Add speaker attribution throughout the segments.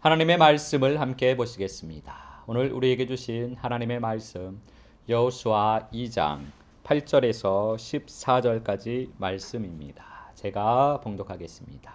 Speaker 1: 하나님의 말씀을 함께 보시겠습니다. 오늘 우리에게 주신 하나님의 말씀 여호수아 2장 8절에서 14절까지 말씀입니다. 제가 봉독하겠습니다.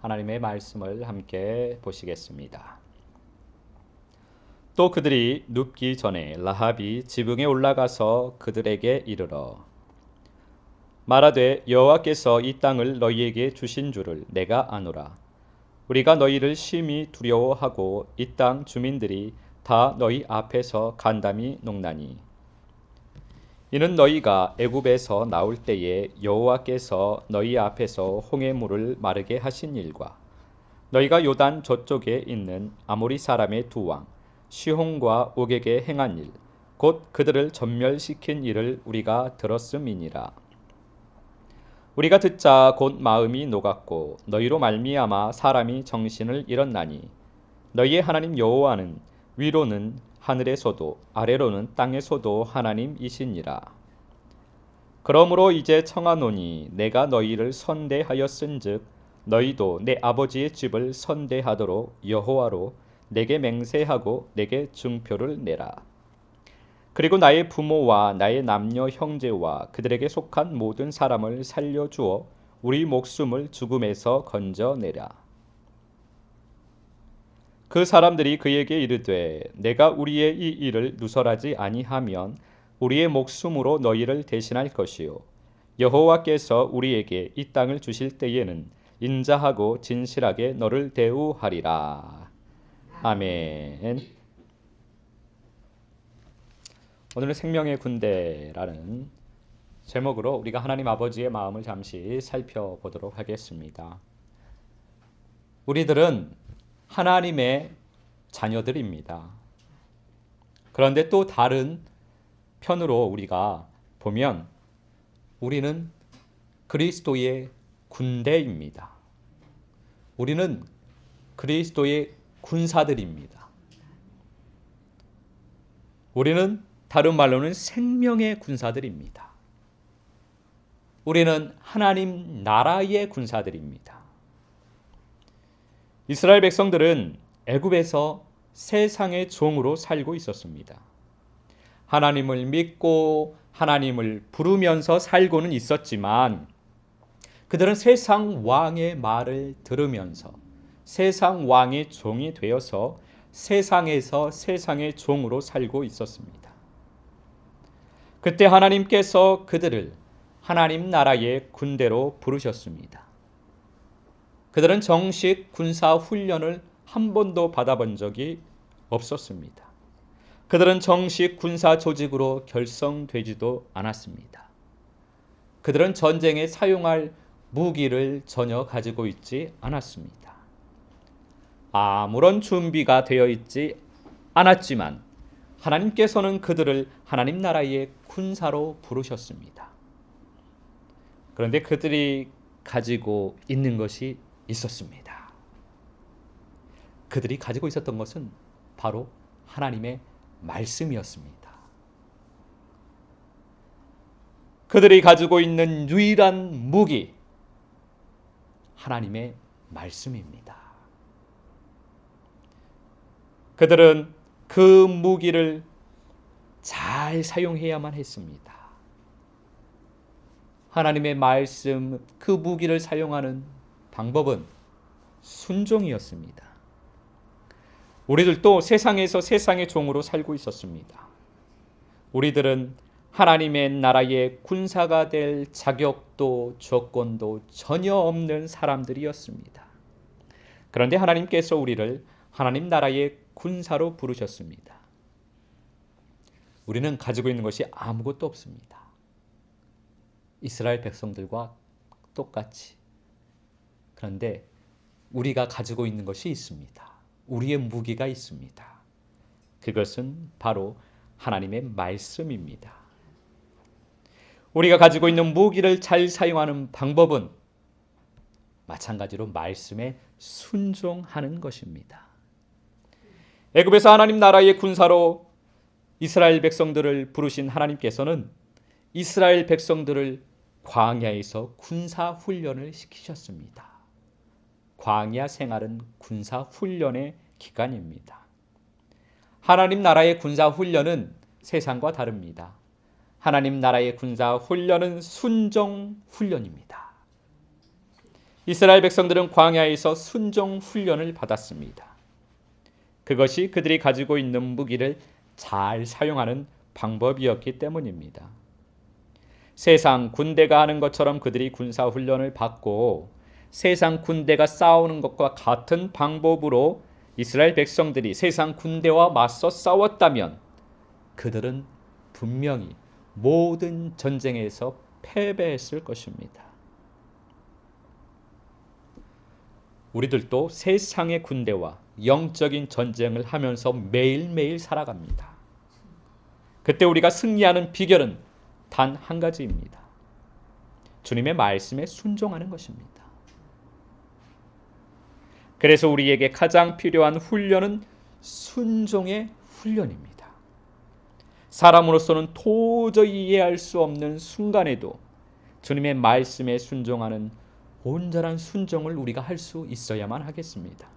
Speaker 1: 하나님의 말씀을 함께 보시겠습니다. 또 그들이 눕기 전에 라합이 지붕에 올라가서 그들에게 이르러 말하되 여호와께서 이 땅을 너희에게 주신 줄을 내가 아노라 우리가 너희를 심히 두려워하고 이 땅 주민들이 다 너희 앞에서 간담이 농나니. 이는 너희가 애굽에서 나올 때에 여호와께서 너희 앞에서 홍해 물을 마르게 하신 일과 너희가 요단 저쪽에 있는 아모리 사람의 두 왕 시홍과 옥에게 행한 일 곧 그들을 전멸시킨 일을 우리가 들었음이니라 우리가 듣자 곧 마음이 녹았고 너희로 말미암아 사람이 정신을 잃었나니 너희의 하나님 여호와는 위로는 하늘에서도 아래로는 땅에서도 하나님이시니라. 그러므로 이제 청하노니 내가 너희를 선대하였은즉 너희도 내 아버지의 집을 선대하도록 여호와로 내게 맹세하고 내게 증표를 내라. 그리고 나의 부모와 나의 남녀 형제와 그들에게 속한 모든 사람을 살려 주어 우리 목숨을 죽음에서 건져내라. 그 사람들이 그에게 이르되 내가 우리의 이 일을 누설하지 아니하면 우리의 목숨으로 너희를 대신할 것이요 여호와께서 우리에게 이 땅을 주실 때에는 인자하고 진실하게 너를 대우하리라. 아멘. 오늘은 생명의 군대라는 제목으로 우리가 하나님 아버지의 마음을 잠시 살펴보도록 하겠습니다. 우리들은 하나님의 자녀들입니다. 그런데 또 다른 편으로 우리가 보면 우리는 그리스도의 군대입니다. 우리는 그리스도의 군사들입니다. 우리는 다른 말로는 생명의 군사들입니다. 우리는 하나님 나라의 군사들입니다. 이스라엘 백성들은 애굽에서 세상의 종으로 살고 있었습니다. 하나님을 믿고 하나님을 부르면서 살고는 있었지만 그들은 세상 왕의 말을 들으면서 세상 왕의 종이 되어서 세상에서 세상의 종으로 살고 있었습니다. 그때 하나님께서 그들을 하나님 나라의 군대로 부르셨습니다. 그들은 정식 군사 훈련을 한 번도 받아본 적이 없었습니다. 그들은 정식 군사 조직으로 결성되지도 않았습니다. 그들은 전쟁에 사용할 무기를 전혀 가지고 있지 않았습니다. 아무런 준비가 되어 있지 않았지만 하나님께서는 그들을 하나님 나라의 군사로 부르셨습니다. 그런데 그들이 가지고 있는 것이 있었습니다. 그들이 가지고 있었던 것은 바로 하나님의 말씀이었습니다. 그들이 가지고 있는 유일한 무기, 하나님의 말씀입니다. 그들은 그 무기를 잘 사용해야만 했습니다. 하나님의 말씀 그 무기를 사용하는 방법은 순종이었습니다. 우리들도 세상에서 세상의 종으로 살고 있었습니다. 우리들은 하나님의 나라의 군사가 될 자격도 조건도 전혀 없는 사람들이었습니다. 그런데 하나님께서 우리를 하나님 나라의 군사로 부르셨습니다. 우리는 가지고 있는 것이 아무것도 없습니다. 이스라엘 백성들과 똑같이. 그런데 우리가 가지고 있는 것이 있습니다. 우리의 무기가 있습니다. 그것은 바로 하나님의 말씀입니다. 우리가 가지고 있는 무기를 잘 사용하는 방법은 마찬가지로 말씀에 순종하는 것입니다. 애굽에서 하나님 나라의 군사로 이스라엘 백성들을 부르신 하나님께서는 이스라엘 백성들을 광야에서 군사 훈련을 시키셨습니다. 광야 생활은 군사 훈련의 기간입니다. 하나님 나라의 군사 훈련은 세상과 다릅니다. 하나님 나라의 군사 훈련은 순종 훈련입니다. 이스라엘 백성들은 광야에서 순종 훈련을 받았습니다. 그것이 그들이 가지고 있는 무기를 잘 사용하는 방법이었기 때문입니다. 세상 군대가 하는 것처럼 그들이 군사 훈련을 받고 세상 군대가 싸우는 것과 같은 방법으로 이스라엘 백성들이 세상 군대와 맞서 싸웠다면 그들은 분명히 모든 전쟁에서 패배했을 것입니다. 우리들도 세상의 군대와 영적인 전쟁을 하면서 매일매일 살아갑니다. 그때 우리가 승리하는 비결은 단 한 가지입니다. 주님의 말씀에 순종하는 것입니다. 그래서 우리에게 가장 필요한 훈련은 순종의 훈련입니다. 사람으로서는 도저히 이해할 수 없는 순간에도 주님의 말씀에 순종하는 온전한 순종을 우리가 할 수 있어야만 하겠습니다.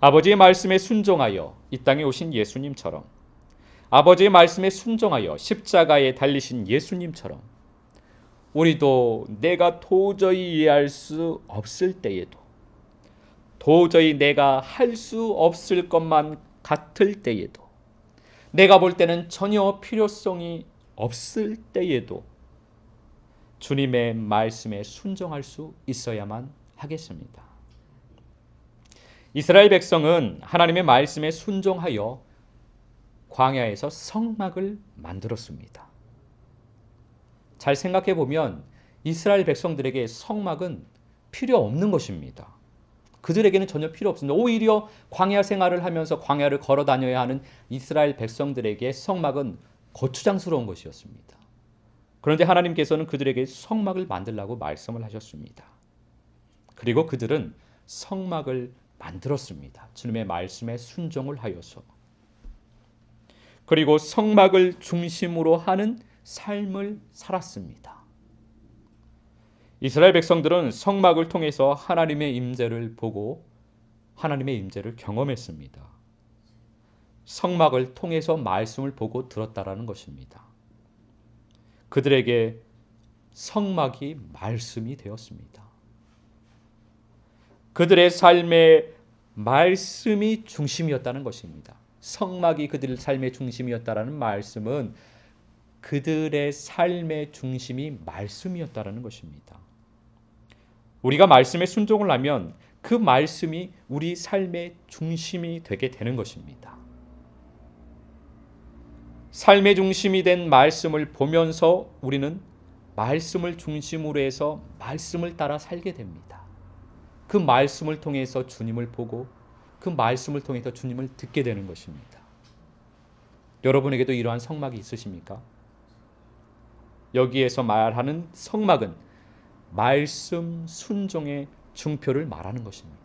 Speaker 1: 아버지의 말씀에 순종하여 이 땅에 오신 예수님처럼 아버지의 말씀에 순종하여 십자가에 달리신 예수님처럼 우리도 내가 도저히 이해할 수 없을 때에도 도저히 내가 할 수 없을 것만 같을 때에도 내가 볼 때는 전혀 필요성이 없을 때에도 주님의 말씀에 순종할 수 있어야만 하겠습니다. 이스라엘 백성은 하나님의 말씀에 순종하여 광야에서 성막을 만들었습니다. 잘 생각해 보면 이스라엘 백성들에게 성막은 필요 없는 것입니다. 그들에게는 전혀 필요 없습니다. 오히려 광야 생활을 하면서 광야를 걸어 다녀야 하는 이스라엘 백성들에게 성막은 거추장스러운 것이었습니다. 그런데 하나님께서는 그들에게 성막을 만들라고 말씀을 하셨습니다. 그리고 그들은 성막을 만들었습니다. 주님의 말씀에 순종을 하여서. 그리고 성막을 중심으로 하는 삶을 살았습니다. 이스라엘 백성들은 성막을 통해서 하나님의 임재를 보고 하나님의 임재를 경험했습니다. 성막을 통해서 말씀을 보고 들었다라는 것입니다. 그들에게 성막이 말씀이 되었습니다. 그들의 삶의 말씀이 중심이었다는 것입니다. 성막이 그들의 삶의 중심이었다라는 말씀은 그들의 삶의 중심이 말씀이었다라는 것입니다. 우리가 말씀에 순종을 하면 그 말씀이 우리 삶의 중심이 되게 되는 것입니다. 삶의 중심이 된 말씀을 보면서 우리는 말씀을 중심으로 해서 말씀을 따라 살게 됩니다. 그 말씀을 통해서 주님을 보고 그 말씀을 통해서 주님을 듣게 되는 것입니다. 여러분에게도 이러한 성막이 있으십니까? 여기에서 말하는 성막은 말씀 순종의 중표를 말하는 것입니다.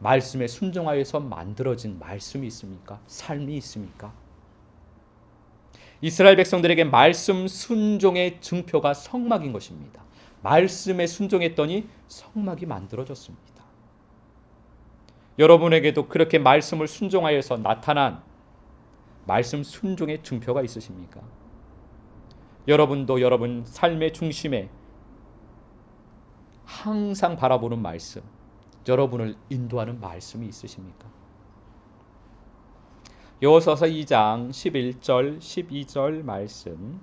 Speaker 1: 말씀에 순종하여서 만들어진 말씀이 있습니까? 삶이 있습니까? 이스라엘 백성들에게 말씀 순종의 증표가 성막인 것입니다. 말씀에 순종했더니 성막이 만들어졌습니다. 여러분에게도 그렇게 말씀을 순종하여서 나타난 말씀 순종의 증표가 있으십니까? 여러분도 여러분 삶의 중심에 항상 바라보는 말씀, 여러분을 인도하는 말씀이 있으십니까? 여호서서 2장 11절 12절 말씀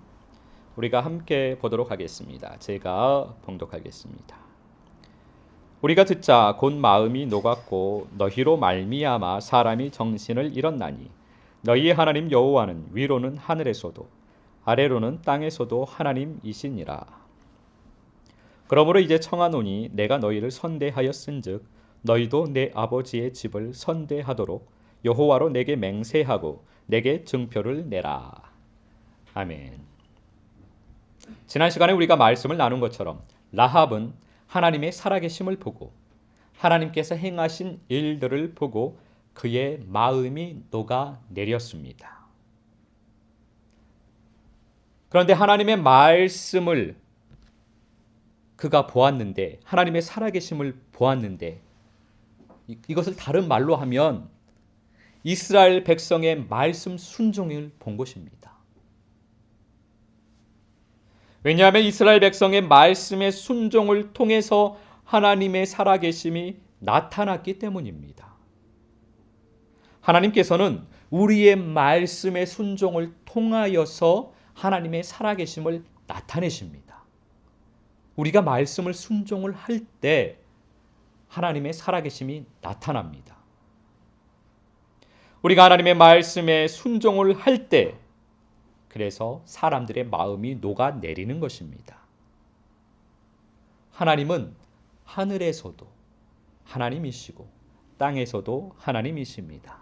Speaker 1: 우리가 함께 보도록 하겠습니다. 제가 봉독하겠습니다. 우리가 듣자 곧 마음이 녹았고 너희로 말미암아 사람이 정신을 잃었나니 너희의 하나님 여호와는 위로는 하늘에서도 아래로는 땅에서도 하나님이시니라. 그러므로 이제 청하노니 내가 너희를 선대하였은즉 너희도 내 아버지의 집을 선대하도록 여호와로 내게 맹세하고 내게 증표를 내라. 아멘. 지난 시간에 우리가 말씀을 나눈 것처럼 라합은 하나님의 살아계심을 보고 하나님께서 행하신 일들을 보고 그의 마음이 녹아 내렸습니다. 그런데 하나님의 말씀을 그가 보았는데 하나님의 살아계심을 보았는데 이- 이것을 다른 말로 하면 이스라엘 백성의 말씀 순종을 본 것입니다. 왜냐하면 이스라엘 백성의 말씀의 순종을 통해서 하나님의 살아계심이 나타났기 때문입니다. 하나님께서는 우리의 말씀의 순종을 통하여서 하나님의 살아계심을 나타내십니다. 우리가 말씀을 순종을 할 때 하나님의 살아계심이 나타납니다. 우리가 하나님의 말씀에 순종을 할 때 그래서 사람들의 마음이 녹아내리는 것입니다. 하나님은 하늘에서도 하나님이시고 땅에서도 하나님이십니다.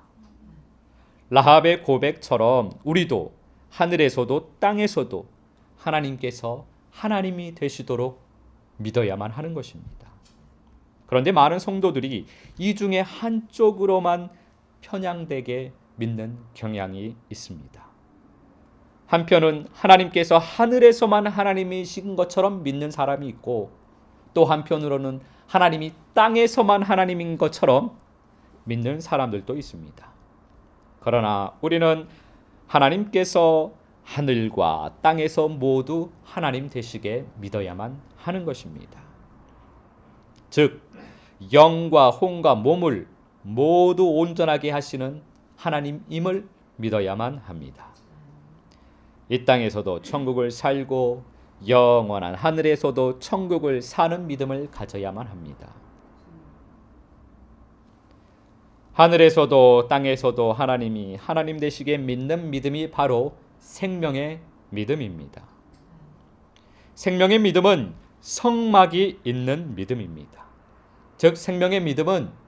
Speaker 1: 라합의 고백처럼 우리도 하늘에서도 땅에서도 하나님께서 하나님이 되시도록 믿어야만 하는 것입니다. 그런데 많은 성도들이 이 중에 한쪽으로만 편향되게 믿는 경향이 있습니다. 한편은 하나님께서 하늘에서만 하나님이신 것처럼 믿는 사람이 있고 또 한편으로는 하나님이 땅에서만 하나님인 것처럼 믿는 사람들도 있습니다. 그러나 우리는 하나님께서 하늘과 땅에서 모두 하나님 되시게 믿어야만 하는 것입니다. 즉 영과 혼과 몸을 모두 온전하게 하시는 하나님임을 믿어야만 합니다. 이 땅에서도 천국을 살고 영원한 하늘에서도 천국을 사는 믿음을 가져야만 합니다. 하늘에서도 땅에서도 하나님이 하나님 되시게 믿는 믿음이 바로 생명의 믿음입니다. 생명의 믿음은 성막이 있는 믿음입니다. 즉 생명의 믿음은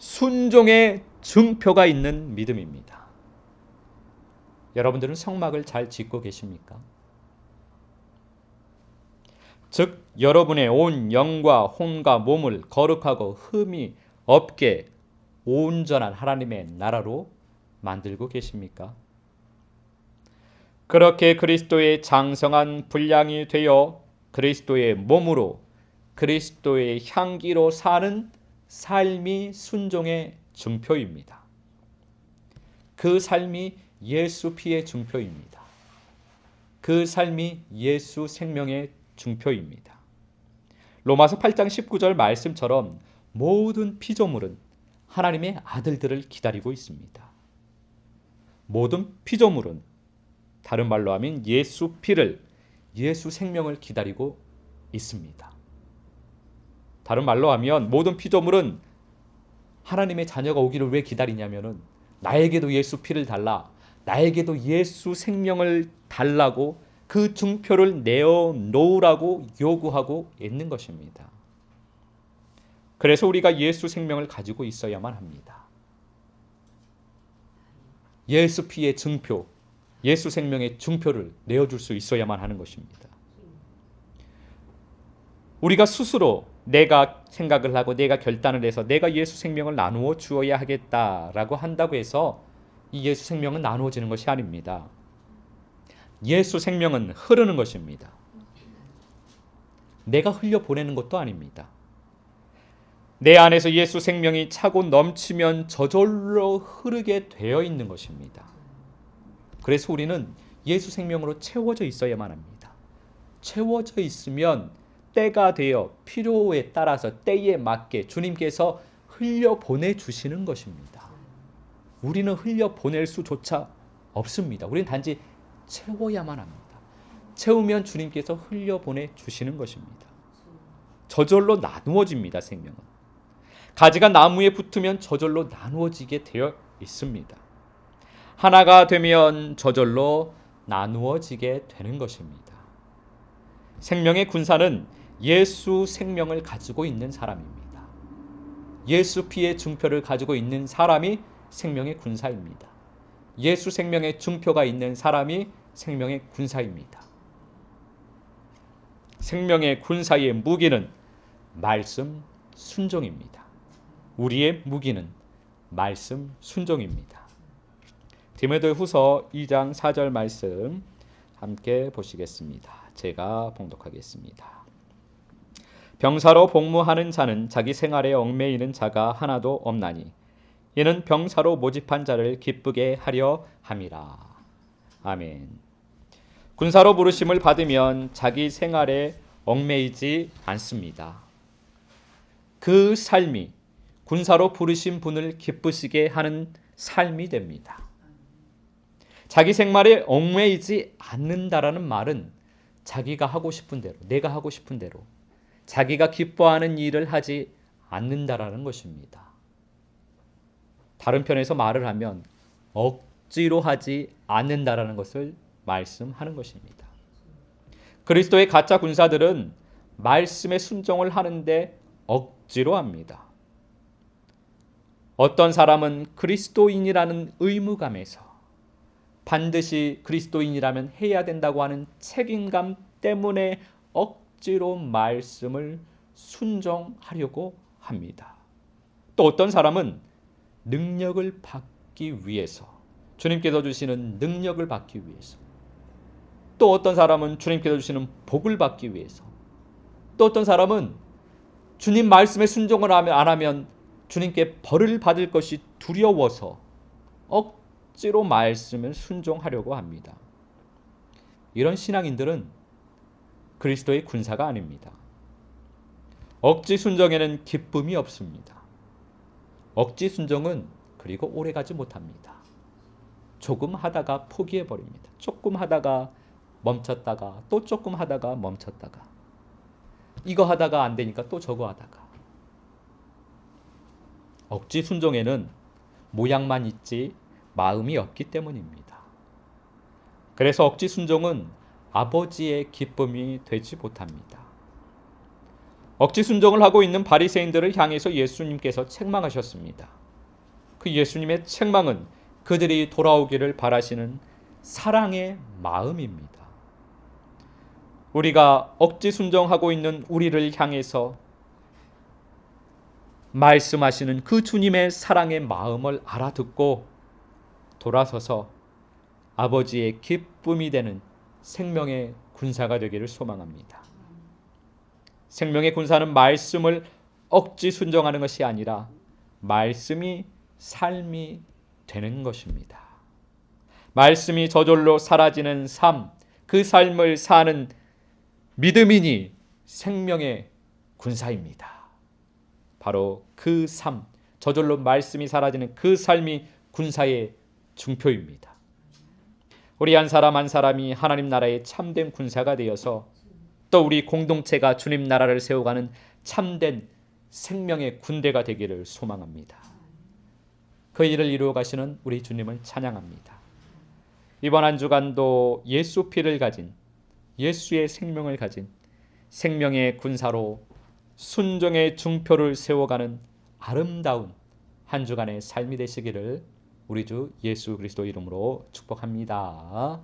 Speaker 1: 순종의 증표가 있는 믿음입니다. 여러분들은 성막을 잘 짓고 계십니까? 즉 여러분의 온 영과 혼과 몸을 거룩하고 흠이 없게 온전한 하나님의 나라로 만들고 계십니까? 그렇게 그리스도의 장성한 분량이 되어 그리스도의 몸으로 그리스도의 향기로 사는 삶이 순종의 증표입니다. 그 삶이 예수 피의 증표입니다. 그 삶이 예수 생명의 증표입니다. 로마서 8장 19절 말씀처럼 모든 피조물은 하나님의 아들들을 기다리고 있습니다. 모든 피조물은 다른 말로 하면 예수 피를 예수 생명을 기다리고 있습니다. 다른 말로 하면 모든 피조물은 하나님의 자녀가 오기를 왜 기다리냐면은 나에게도 예수 피를 달라. 나에게도 예수 생명을 달라고 그 증표를 내어 놓으라고 요구하고 있는 것입니다. 그래서 우리가 예수 생명을 가지고 있어야만 합니다. 예수 피의 증표, 예수 생명의 증표를 내어줄 수 있어야만 하는 것입니다. 우리가 스스로 내가 생각을 하고 내가 결단을 해서 내가 예수 생명을 나누어 주어야 하겠다라고 한다고 해서 이 예수 생명은 나누어지는 것이 아닙니다. 예수 생명은 흐르는 것입니다. 내가 흘려 보내는 것도 아닙니다. 내 안에서 예수 생명이 차고 넘치면 저절로 흐르게 되어 있는 것입니다. 그래서 우리는 예수 생명으로 채워져 있어야만 합니다. 채워져 있으면 때가 되어 필요에 따라서 때에 맞게 주님께서 흘려 보내 주시는 것입니다. 우리는 흘려 보낼 수조차 없습니다. 우리는 단지 채워야만 합니다. 채우면 주님께서 흘려 보내 주시는 것입니다. 저절로 나누어집니다, 생명은. 가지가 나무에 붙으면 저절로 나누어지게 되어 있습니다. 하나가 되면 저절로 나누어지게 되는 것입니다. 생명의 군사는 예수 생명을 가지고 있는 사람입니다. 예수 피의 증표를 가지고 있는 사람이 생명의 군사입니다. 예수 생명의 증표가 있는 사람이 생명의 군사입니다. 생명의 군사의 무기는 말씀 순종입니다. 우리의 무기는 말씀 순종입니다. 디모데 후서 2장 4절 말씀 함께 보시겠습니다. 제가 봉독하겠습니다. 병사로 복무하는 자는 자기 생활에 얽매이는 자가 하나도 없나니 이는 병사로 모집한 자를 기쁘게 하려 함이라. 아멘. 군사로 부르심을 받으면 자기 생활에 얽매이지 않습니다. 그 삶이 군사로 부르신 분을 기쁘시게 하는 삶이 됩니다. 자기 생활에 얽매이지 않는다라는 말은 자기가 하고 싶은 대로, 내가 하고 싶은 대로, 자기가 기뻐하는 일을 하지 않는다라는 것입니다. 다른 편에서 말을 하면 억지로 하지 않는다라는 것을 말씀하는 것입니다. 그리스도의 가짜 군사들은 말씀에 순종을 하는데 억지로 합니다. 어떤 사람은 그리스도인이라는 의무감에서 반드시 그리스도인이라면 해야 된다고 하는 책임감 때문에 억 지로 말씀을 순종하려고 합니다. 또 어떤 사람은 능력을 받기 위해서 주님께서 주시는 능력을 받기 위해서 또 어떤 사람은 주님께서 주시는 복을 받기 위해서 또 어떤 사람은 주님 말씀에 순종을 안 하면 주님께 벌을 받을 것이 두려워서 억지로 말씀을 순종하려고 합니다. 이런 신앙인들은 그리스도의 군사가 아닙니다. 억지 순종에는 기쁨이 없습니다. 억지 순종은 그리고 오래 가지 못합니다. 조금 하다가 포기해 버립니다. 조금 하다가 멈췄다가 또 조금 하다가 멈췄다가 이거 하다가 안 되니까 또 저거 하다가 억지 순종에는 모양만 있지 마음이 없기 때문입니다. 그래서 억지 순종은 아버지의 기쁨이 되지 못합니다. 억지 순종을 하고 있는 바리새인들을 향해서 예수님께서 책망하셨습니다. 그 예수님의 책망은 그들이 돌아오기를 바라시는 사랑의 마음입니다. 우리가 억지 순종하고 있는 우리를 향해서 말씀하시는 그 주님의 사랑의 마음을 알아듣고 돌아서서 아버지의 기쁨이 되는 생명의 군사가 되기를 소망합니다. 생명의 군사는 말씀을 억지 순종하는 것이 아니라 말씀이 삶이 되는 것입니다. 말씀이 저절로 사라지는 삶, 그 삶을 사는 믿음이니 생명의 군사입니다. 바로 그 삶, 저절로 말씀이 사라지는 그 삶이 군사의 중표입니다. 우리 한 사람 한 사람이 하나님 나라의 참된 군사가 되어서 또 우리 공동체가 주님 나라를 세워가는 참된 생명의 군대가 되기를 소망합니다. 그 일을 이루어 가시는 우리 주님을 찬양합니다. 이번 한 주간도 예수 피를 가진 예수의 생명을 가진 생명의 군사로 순종의 중표를 세워가는 아름다운 한 주간의 삶이 되시기를 우리 주 예수 그리스도 이름으로 축복합니다.